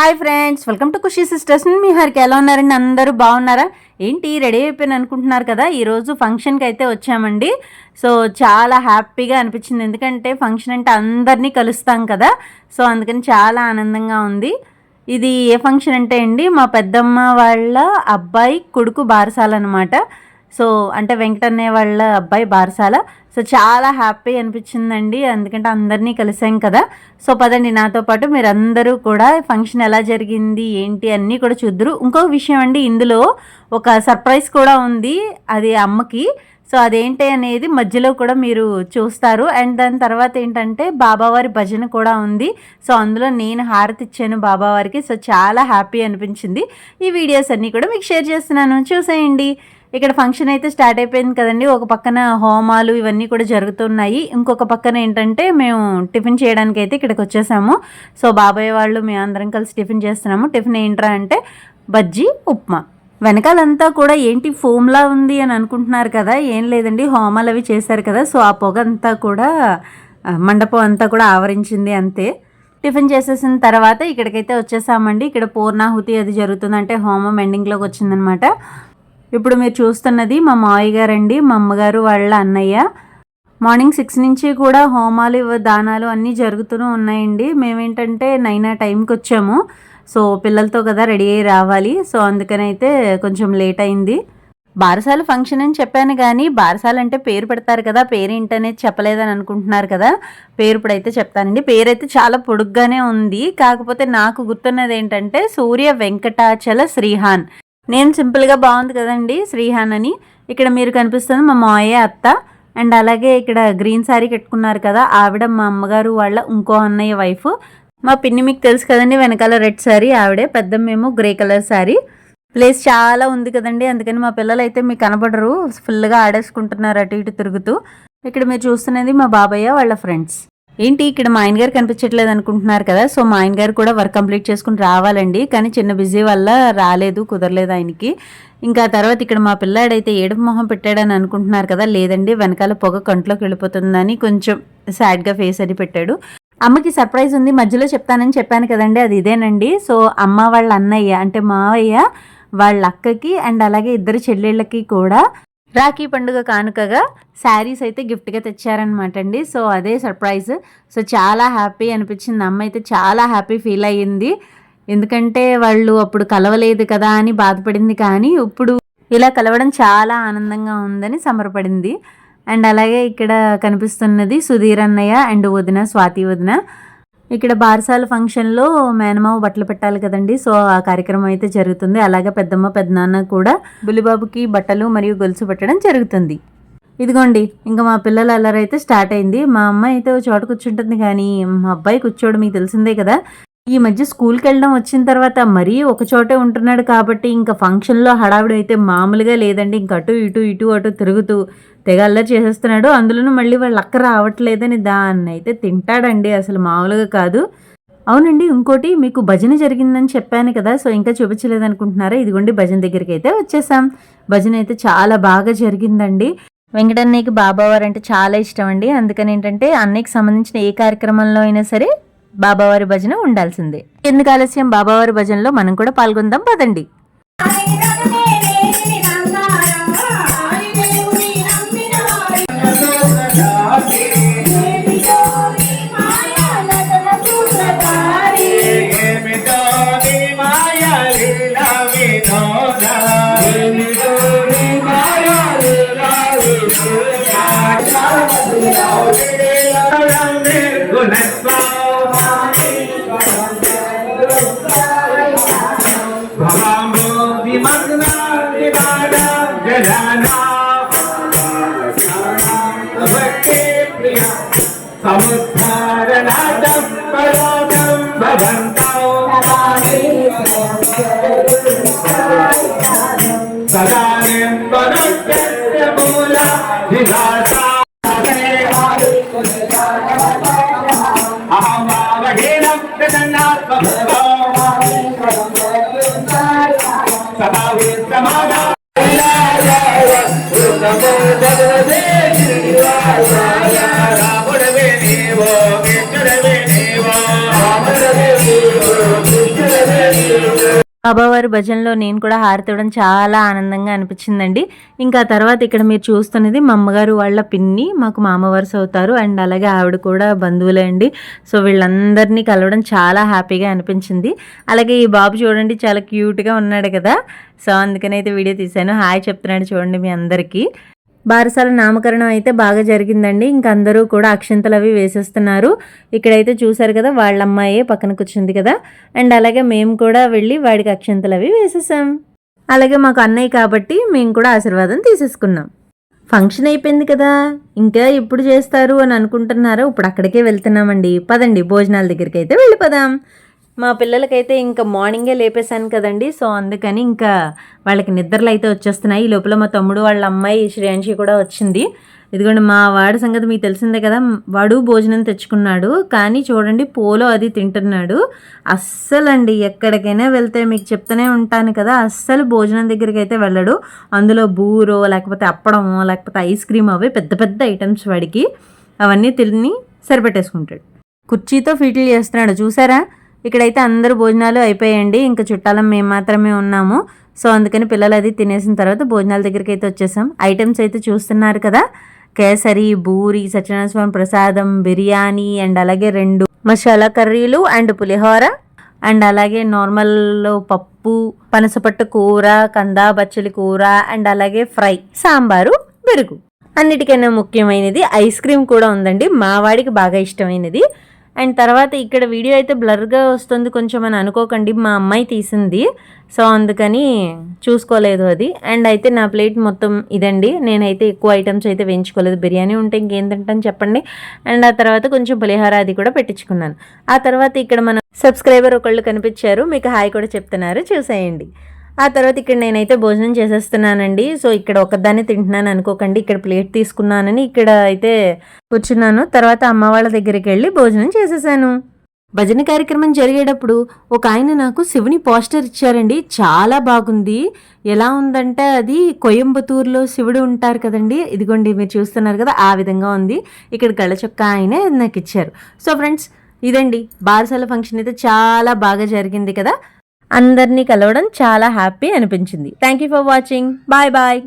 Hi friends welcome to Khushi sisters మీ హరికి ఎలా ఉన్నారండి? అందరూ బాగున్నారా? ఏంటి రెడీ అయిపోయిన అనుకుంటున్నారు కదా? ఈరోజు ఫంక్షన్కి అయితే వచ్చామండి. సో చాలా హ్యాపీగా అనిపించింది. ఎందుకంటే ఫంక్షన్ అంటే అందరినీ కలుస్తాం కదా? సో అందుకని చాలా ఆనందంగా ఉంది. ఇది ఏ ఫంక్షన్ అంటే అండి మా పెద్దమ్మ వాళ్ళ అబ్బాయి కొడుకు బారసాలన్నమాట. సో అంటే వెంకటన్నయ్య వాళ్ళ అబ్బాయి బారసాల. సో చాలా హ్యాపీ అనిపించిందండి. ఎందుకంటే అందరినీ కలిసాం కదా. సో పదండి నాతో పాటు మీరందరూ కూడా ఫంక్షన్ ఎలా జరిగింది ఏంటి అన్నీ కూడా చూద్దరు. ఇంకొక విషయం అండి ఇందులో ఒక సర్ప్రైజ్ కూడా ఉంది అది అమ్మకి. సో అదేంటి అనేది మధ్యలో కూడా మీరు చూస్తారు. అండ్ దాని తర్వాత ఏంటంటే బాబావారి భజన కూడా ఉంది. సో అందులో నేను హారతి ఇచ్చాను బాబావారికి. సో చాలా హ్యాపీ అనిపించింది. ఈ వీడియోస్ అన్నీ కూడా మీకు షేర్ చేస్తున్నాను. చూసేయండి. ఇక్కడ ఫంక్షన్ అయితే స్టార్ట్ అయిపోయింది కదండి. ఒక పక్కన హోమాలు ఇవన్నీ కూడా జరుగుతున్నాయి. ఇంకొక పక్కన ఏంటంటే మేము టిఫిన్ చేయడానికి అయితే ఇక్కడికి వచ్చేసాము. సో బాబాయ్ వాళ్ళు మేము అందరం కలిసి టిఫిన్ చేస్తున్నాము. టిఫిన్ ఏంట్రా అంటే బజ్జీ ఉప్మా. వెనకాలంతా కూడా ఏంటి ఫోమ్లా ఉంది అని అనుకుంటున్నారు కదా ఏం లేదండి. హోమాలు అవి చేశారు కదా సో ఆ పొగ అంతా కూడా మండపం అంతా కూడా ఆవరించింది అంతే. టిఫిన్ చేసేసిన తర్వాత ఇక్కడికైతే వచ్చేసామండి. ఇక్కడ పూర్ణాహుతి అది జరుగుతుంది అంటే హోమం ఎండింగ్లోకి వచ్చిందనమాట. ఇప్పుడు మీరు చూస్తున్నది మా మావయ్య గారండి మా అమ్మగారు వాళ్ళ అన్నయ్య. మార్నింగ్ సిక్స్ నుంచి కూడా హోమాలు దానాలు అన్నీ జరుగుతూనే ఉన్నాయండి. మేమేంటంటే నైన్ ఆ టైంకి వచ్చాము. సో పిల్లలతో కదా రెడీ అయ్యి రావాలి. సో అందుకని అయితే కొంచెం లేట్ అయింది. బారసాల ఫంక్షన్ అని చెప్పాను కానీ బారసాల అంటే పేరు పెడతారు కదా పేరేంటనేది చెప్పలేదని అనుకుంటున్నారు కదా. పేరు ఇప్పుడైతే చెప్తానండి. పేరైతే చాలా పొడుగ్గానే ఉంది. కాకపోతే నాకు గుర్తున్నది ఏంటంటే సూర్య వెంకటాచల శ్రీహాన్. నేను సింపుల్గా బాగుంది కదండి శ్రీహాన్ అని ఇక్కడ మీరు కనిపిస్తుంది మా మావయ్య అత్త. అండ్ అలాగే ఇక్కడ గ్రీన్ శారీ కట్టుకున్నారు కదా ఆవిడ మా అమ్మగారు వాళ్ళ ఇంకో అన్నయ్య వైఫ్. మా పిన్ని మీకు తెలుసు కదండి వెనకాల రెడ్ శారీ ఆవిడే పెద్దమ్మేమో గ్రే కలర్ శారీ ప్లేస్ చాలా ఉంది కదండి అందుకని మా పిల్లలు అయితే మీకు కనబడరు. ఫుల్గా ఆడేసుకుంటున్నారు అటు ఇటు తిరుగుతూ. ఇక్కడ మీరు చూస్తున్నది మా బాబయ్య వాళ్ళ ఫ్రెండ్స్. ఏంటి ఇక్కడ మా ఆయన గారు కనిపించట్లేదు అనుకుంటున్నారు కదా? సో మా ఆయన గారు కూడా వర్క్ కంప్లీట్ చేసుకుని రావాలండి. కానీ చిన్న బిజీ వల్ల రాలేదు కుదరలేదు ఆయనకి. ఇంకా తర్వాత ఇక్కడ మా పిల్లాడైతే ఏడుపు మొహం పెట్టాడని అనుకుంటున్నారు కదా? లేదండి వెనకాల పొగ కంట్లోకి వెళ్ళిపోతుందని కొంచెం సాడ్గా ఫేస్ అని పెట్టాడు. అమ్మకి సర్ప్రైజ్ ఉంది మధ్యలో చెప్తానని చెప్పాను కదండి అది ఇదేనండి. సో అమ్మ వాళ్ళ అన్నయ్య అంటే మావయ్య వాళ్ళ అక్కకి అండ్ అలాగే ఇద్దరు చెల్లెళ్ళకి కూడా రాఖీ పండుగ కానుకగా శారీస్ అయితే గిఫ్ట్గా తెచ్చారనమాట అండి. సో అదే సర్ప్రైజ్ సో చాలా హ్యాపీ అనిపించింది. అమ్మ అయితే చాలా హ్యాపీ ఫీల్ అయ్యింది. ఎందుకంటే వాళ్ళు అప్పుడు కలవలేదు కదా అని బాధపడింది కానీ ఇప్పుడు ఇలా కలవడం చాలా ఆనందంగా ఉందని సమరపడింది అండ్ అలాగే ఇక్కడ కనిపిస్తున్నది సుధీర్ అన్నయ్య అండ్ వదిన స్వాతి వదిన. ఇక్కడ బారసాల ఫంక్షన్లో మేనమావ బట్టలు పెట్టాలి కదండి. సో ఆ కార్యక్రమం అయితే జరుగుతుంది. అలాగే పెద్దమ్మ పెద్దనాన్న కూడా బులిబాబుకి బట్టలు మరియు గొలుసు పెట్టడం జరుగుతుంది. ఇదిగోండి ఇంకా మా పిల్లల అల్లరైతే స్టార్ట్ అయింది. మా అమ్మాయి అయితే ఒక చోట కూర్చుంటుంది కానీ మా అబ్బాయి కూర్చోడు మీకు తెలిసిందే కదా. ఈ మధ్య స్కూల్కి వెళ్ళడం వచ్చిన తర్వాత మరీ ఒక చోటే ఉంటున్నాడు కాబట్టి ఇంకా ఫంక్షన్లో హడావిడి అయితే మామూలుగా లేదండి. ఇంక అటు ఇటు ఇటు అటు తిరుగుతూ తెగ అల్లరి చేసేస్తున్నాడు. అందులోనూ మళ్ళీ వాళ్ళ అక్క రావట్లేదని దాన్ని అయితే తింటాడండి. అసలు మామూలుగా కాదు. అవునండి ఇంకోటి మీకు భజన జరిగిందని చెప్పాను కదా సో ఇంకా చూపించలేదు అనుకుంటున్నారా ఇదిగోండి భజన దగ్గరికి అయితే వచ్చేసాం. భజన అయితే చాలా బాగా జరిగిందండి. వెంకటన్నయ్యకి బాబావారు అంటే చాలా ఇష్టం అండి అందుకని ఏంటంటే అన్నయ్యకి సంబంధించిన ఏ కార్యక్రమంలో అయినా సరే బాబావారి భజన ఉండాల్సిందే. ఎందుకు ఆలస్యం? బాబావారి భజనలో మనం కూడా పాల్గొందాం. పదండి. భవాంబోధిమగ్న వివాద జనానా. భక్తి బాబావారి భజనలో నేను కూడా హారతివ్వడం చాలా ఆనందంగా అనిపించిందండి. ఇంకా తర్వాత ఇక్కడ మీరు చూస్తున్నది మా అమ్మగారు వాళ్ళ పిన్ని మాకు మామ వరుస అవుతారు. అండ్ అలాగే ఆవిడ కూడా బంధువులే అండి. సో వీళ్ళందరినీ కలవడం చాలా హ్యాపీగా అనిపించింది. అలాగే ఈ బాబు చూడండి చాలా క్యూట్గా ఉన్నాడు కదా. సో అందుకని అయితే వీడియో తీశాను. హాయ్ చెప్తున్నాడు చూడండి మీ అందరికీ. బారసాల నామకరణం అయితే బాగా జరిగిందండి. ఇంక అందరూ కూడా అక్షంతలు అవి వేసేస్తున్నారు. ఇక్కడైతే చూశారు కదా వాళ్ళ అమ్మాయే పక్కన కూర్చుంది కదా. అండ్ అలాగే మేము కూడా వెళ్ళి వాడికి అక్షంతలు అవి వేసేసాం. అలాగే మాకు అన్నయ్య కాబట్టి మేము కూడా ఆశీర్వాదం తీసేసుకున్నాం. ఫంక్షన్ అయిపోయింది కదా ఇంకా ఎప్పుడు చేస్తారు అని అనుకుంటున్నారో ఇప్పుడు అక్కడికే వెళ్తున్నామండి. పదండి భోజనాల దగ్గరికి అయితే వెళ్ళిపోదాం. మా పిల్లలకైతే ఇంకా మార్నింగే లేపేశాను కదండి. సో అందుకని ఇంకా వాళ్ళకి నిద్రలు అయితే వచ్చేస్తున్నాయి. ఈ లోపల మా తమ్ముడు వాళ్ళ అమ్మాయి శ్రేయాంశి కూడా వచ్చింది. ఇదిగోండి మా వాడి సంగతి మీకు తెలిసిందే కదా. వాడు భోజనం తెచ్చుకున్నాడు. కానీ చూడండి పోలో అది తింటున్నాడు. అస్సలండి ఎక్కడికైనా వెళ్తే మీకు చెప్తూనే ఉంటాను కదా. అస్సలు భోజనం దగ్గరికి అయితే వెళ్ళడు. అందులో బూరో లేకపోతే అప్పడమో లేకపోతే ఐస్ క్రీమ్ అవి పెద్ద పెద్ద ఐటమ్స్ వాడికి. అవన్నీ తిని సరిపెట్టేసుకుంటాడు. కుర్చీతో ఫీట్లు చేస్తున్నాడు. చూసారా? ఇక్కడైతే అందరూ భోజనాలు అయిపోయాయండి ఇంకా చుట్టాలం మేము మాత్రమే ఉన్నాము. సో అందుకని పిల్లలు అది తినేసిన తర్వాత భోజనాల దగ్గరికి అయితే వచ్చేసాం. ఐటమ్స్ అయితే చూస్తున్నారు కదా. కేసరి బూరి సత్యనారాయణ స్వామి ప్రసాదం బిర్యానీ అండ్ అలాగే రెండు మసాలా కర్రీలు అండ్ పులిహోర. అండ్ అలాగే నార్మల్ పప్పు పనసపట్టు కూర కందా బచ్చలి కూర అండ్ అలాగే ఫ్రై సాంబారు పెరుగు. అన్నిటికైనా ముఖ్యమైనది ఐస్ క్రీమ్ కూడా ఉందండి. మా వాడికి బాగా ఇష్టమైనది. అండ్ తర్వాత ఇక్కడ వీడియో అయితే బ్లర్గా వస్తుంది కొంచెం అని అనుకోకండి మా అమ్మాయి తీసింది. సో అందుకని చూసుకోలేదు అది. అండ్ అయితే నా ప్లేట్ మొత్తం ఇదండి. నేనైతే ఎక్కువ ఐటమ్స్ అయితే వేయించుకోలేదు. బిర్యానీ ఉంటే ఇంకేం తింటాను చెప్పండి. అండ్ ఆ తర్వాత కొంచెం పులిహార అది కూడా పెట్టించుకున్నాను. ఆ తర్వాత ఇక్కడ మన సబ్స్క్రైబర్ ఒకళ్ళు కనిపించారు. మీకు హాయ్ కూడా చెప్తున్నారు. చూసేయండి. ఆ తర్వాత ఇక్కడ నేనైతే భోజనం చేసేస్తున్నానండి. సో ఇక్కడ ఒకదాన్ని తింటున్నాను అనుకోకండి. ఇక్కడ ప్లేట్ తీసుకున్నానని ఇక్కడ అయితే కూర్చున్నాను. తర్వాత అమ్మ వాళ్ళ దగ్గరికి వెళ్ళి భోజనం చేసేసాను. భజన కార్యక్రమం జరిగేటప్పుడు ఒక ఆయన నాకు శివుని పోస్టర్ ఇచ్చారండి. చాలా బాగుంది. ఎలా ఉందంటే అది కోయంబత్తూరులో శివుడు ఉంటారు కదండి. ఇదిగోండి మీరు చూస్తున్నారు కదా ఆ విధంగా ఉంది. ఇక్కడ గళ్ళ చొక్క ఆయనే నాకు ఇచ్చారు. సో ఫ్రెండ్స్ ఇదండి. బారసాల ఫంక్షన్ అయితే చాలా బాగా జరిగింది కదా. అందరినీ కలవడం చాలా హ్యాపీ అనిపించింది. Thank you for watching bye bye